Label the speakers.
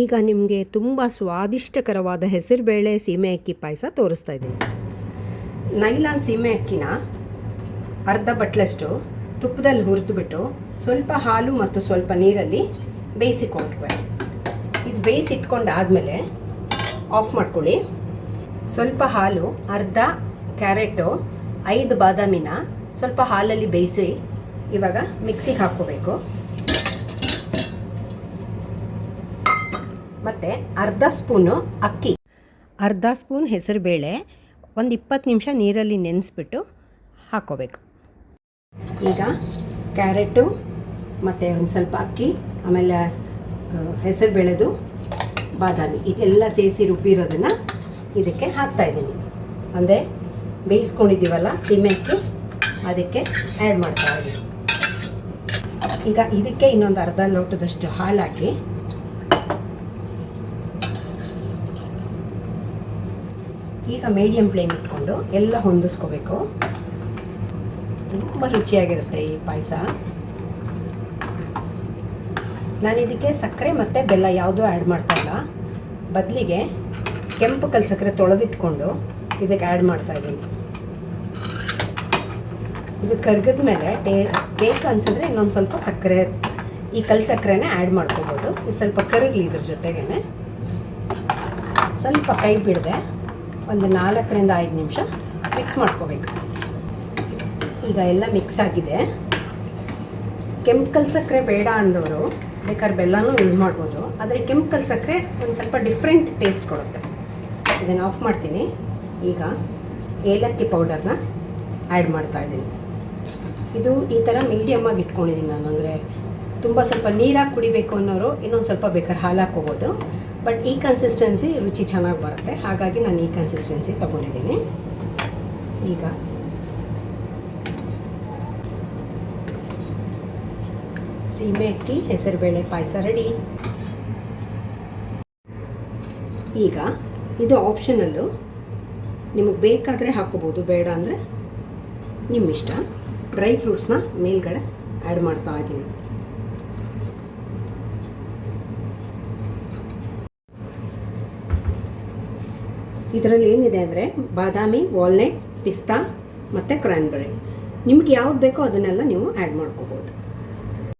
Speaker 1: ಈಗ ನಿಮಗೆ ತುಂಬ ಸ್ವಾದಿಷ್ಟಕರವಾದ ಹೆಸರುಬೇಳೆ ಸೀಮೆ ಅಕ್ಕಿ ಪಾಯಸ ತೋರಿಸ್ತಾ ಇದ್ದೀನಿ. ನೈಲಾನ್ ಸೀಮೆ ಅಕ್ಕಿನ ಅರ್ಧ ಬಟ್ಲಷ್ಟು ತುಪ್ಪದಲ್ಲಿ ಹುರಿದುಬಿಟ್ಟು ಸ್ವಲ್ಪ ಹಾಲು ಮತ್ತು ಸ್ವಲ್ಪ ನೀರಲ್ಲಿ ಬೇಯಿಸಿಕೊಟ್ವೆ. ಇದು ಬೇಯಿಸಿಟ್ಕೊಂಡಾದಮೇಲೆ ಆಫ್ ಮಾಡ್ಕೊಳ್ಳಿ. ಸ್ವಲ್ಪ ಹಾಲು, ಅರ್ಧ ಕ್ಯಾರೆಟು, ಐದು ಬಾದಾಮಿನ ಸ್ವಲ್ಪ ಹಾಲಲ್ಲಿ ಬೇಯಿಸಿ ಇವಾಗ ಮಿಕ್ಸಿಗೆ ಹಾಕ್ಕೋಬೇಕು. ಮತ್ತು ಅರ್ಧ ಸ್ಪೂನು ಅಕ್ಕಿ. ಅರ್ಧ ಸ್ಪೂನ್ ಹೆಸರುಬೇಳೆ ಒಂದು ಇಪ್ಪತ್ತು ನಿಮಿಷ ನೀರಲ್ಲಿ ನೆನೆಸ್ಬಿಟ್ಟು ಹಾಕೋಬೇಕು. ಈಗ ಕ್ಯಾರೆಟು ಮತ್ತು ಒಂದು ಸ್ವಲ್ಪ ಅಕ್ಕಿ ಆಮೇಲೆ ಹೆಸರು ಹೆಸರುಬೇಳೆದು ಬಾದಾಮಿ. ಇದೆಲ್ಲ ಸೇರಿಸಿ ರುಬ್ಬಿರೋದನ್ನು ಇದಕ್ಕೆ ಹಾಕ್ತಾಯಿದ್ದೀನಿ ಅಂದರೆ ಬೇಯಿಸ್ಕೊಂಡಿದ್ದೀವಲ್ಲ ಸೀಮೆ ಅಕ್ಕಿ ಅದಕ್ಕೆ ಆ್ಯಡ್ ಮಾಡ್ತಾ ಇದ್ದೀನಿ. ಈಗ ಇದಕ್ಕೆ ಇನ್ನೊಂದು ಅರ್ಧ ಲೋಟದಷ್ಟು ಹಾಲು ಹಾಕಿ ಈಗ ಮೀಡಿಯಂ ಫ್ಲೇಮ್ ಇಟ್ಕೊಂಡು ಎಲ್ಲ ಹೊಂದಿಸ್ಕೋಬೇಕು. ತುಂಬ ರುಚಿಯಾಗಿರುತ್ತೆ ಈ ಪಾಯಸ. ನಾನು ಇದಕ್ಕೆ ಸಕ್ಕರೆ ಮತ್ತು ಬೆಲ್ಲ ಯಾವುದೂ ಆ್ಯಡ್ ಮಾಡ್ತಾ ಇಲ್ಲ. ಬದಲಿಗೆ ಕೆಂಪು ಕಲ್ ಸಕ್ಕರೆ ತೊಳೆದಿಟ್ಕೊಂಡು ಇದಕ್ಕೆ ಆ್ಯಡ್ ಮಾಡ್ತಾ ಇದ್ದೀನಿ ಇದು ಕರ್ಗದ ಮೇಲೆ ಟೇ, ಬೇಕು ಅನಿಸಿದ್ರೆ ಇನ್ನೊಂದು ಸ್ವಲ್ಪ ಸಕ್ಕರೆ, ಈ ಕಲ್ ಸಕ್ಕರೆನೇ ಆ್ಯಡ್ ಮಾಡ್ಕೋಬೋದು. ಇದು ಸ್ವಲ್ಪ ಕರಗಲಿ ಇದ್ರ ಜೊತೆಗೇ ಸ್ವಲ್ಪ ಕೈ ಬಿಡದೆ. ಒಂದು ನಾಲ್ಕರಿಂದ ಐದು ನಿಮಿಷ ಮಿಕ್ಸ್ ಮಾಡ್ಕೋಬೇಕು. ಈಗ ಎಲ್ಲ ಮಿಕ್ಸ್ ಆಗಿದೆ. ಕೆಂಪು ಸಕ್ಕರೆ ಬೇಡ ಅಂದವರು ಬೇಕಾದ್ರೆ ಬೆಲ್ಲನೂ ಯೂಸ್ ಮಾಡ್ಬೋದು. ಆದರೆ ಕೆಂಪು ಸಕ್ಕರೆ ಒಂದು ಸ್ವಲ್ಪ ಡಿಫ್ರೆಂಟ್ ಟೇಸ್ಟ್ ಕೊಡುತ್ತೆ. ಇದನ್ನು ಆಫ್ ಮಾಡ್ತೀನಿ. ಈಗ ಏಲಕ್ಕಿ ಪೌಡರ್ನ ಆ್ಯಡ್ ಮಾಡ್ತಾ ಇದ್ದೀನಿ. ಇದು ಈ ಥರ ಮೀಡಿಯಮ್ಮಾಗಿ ಇಟ್ಕೊಂಡಿದ್ದೀನಿ ನಾನು. ಅಂದರೆ ತುಂಬ ಸ್ವಲ್ಪ ನೀರಾಗಿ ಕುಡಿಬೇಕು ಅನ್ನೋರು ಇನ್ನೊಂದು ಸ್ವಲ್ಪ ಬೇಕಾದ್ರೆ ಹಾಲು ಹಾಕ್ಕೋಬೋದು ಬಟ್ ಈ ಕನ್ಸಿಸ್ಟೆನ್ಸಿ ರುಚಿ ಚೆನ್ನಾಗಿ ಬರುತ್ತೆ. ಹಾಗಾಗಿ ನಾನು ಈ ಕನ್ಸಿಸ್ಟೆನ್ಸಿ ತೊಗೊಂಡಿದ್ದೀನಿ. ಈಗ. ಸೀಮೆ ಅಕ್ಕಿ, ಹೆಸರುಬೇಳೆ ಪಾಯಸ ರೆಡಿ. ಈಗ ಇದು ಆಪ್ಷನಲ್ಲು ನಿಮಗೆ ಬೇಕಾದರೆ ಹಾಕ್ಕೋಬೋದು, ಬೇಡ ಅಂದರೆ ನಿಮ್ಮಿಷ್ಟ. ಡ್ರೈ ಫ್ರೂಟ್ಸ್ನ ಮೇಲ್ಗಡೆ ಆ್ಯಡ್ ಮಾಡ್ತಾ ಇದ್ದೀನಿ ಇದರಲ್ಲಿ ಏನಿದೆ ಅಂದರೆ ಬಾದಾಮಿ ವಾಲ್ನೆಟ್ ಪಿಸ್ತಾ ಮತ್ತು ಕ್ರ್ಯಾನ್ಬೆರಿ ನಿಮ್ಗೆ ಯಾವ್ದು ಬೇಕೋ ಅದನ್ನೆಲ್ಲ ನೀವು ಆ್ಯಡ್ ಮಾಡ್ಕೋಬೋದು.